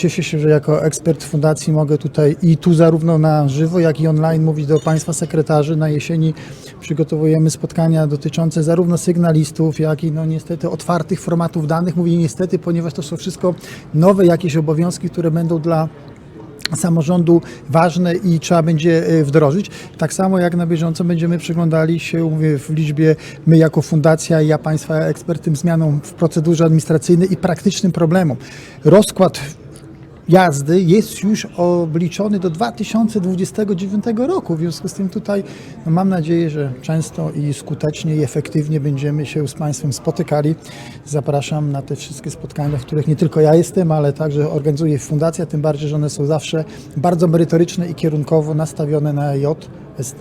Cieszę się, że jako ekspert fundacji mogę tutaj i tu zarówno na żywo, jak i online mówić do Państwa sekretarzy. Na jesieni przygotowujemy spotkania dotyczące zarówno sygnalistów, jak i no niestety otwartych formatów danych. Mówię niestety, ponieważ to są wszystko nowe jakieś obowiązki, które będą dla samorządu ważne i trzeba będzie e, wdrożyć. Tak samo jak na bieżąco będziemy przyglądali się mówię, w liczbie, my jako fundacja i ja Państwa ekspert, tym zmianom w procedurze administracyjnej i praktycznym problemom. Rozkład jazdy jest już obliczony do 2029 roku. W związku z tym tutaj no mam nadzieję, że często i skutecznie i efektywnie będziemy się z Państwem spotykali. Zapraszam na te wszystkie spotkania, w których nie tylko ja jestem, ale także organizuje fundacja, tym bardziej, że one są zawsze bardzo merytoryczne i kierunkowo nastawione na JST.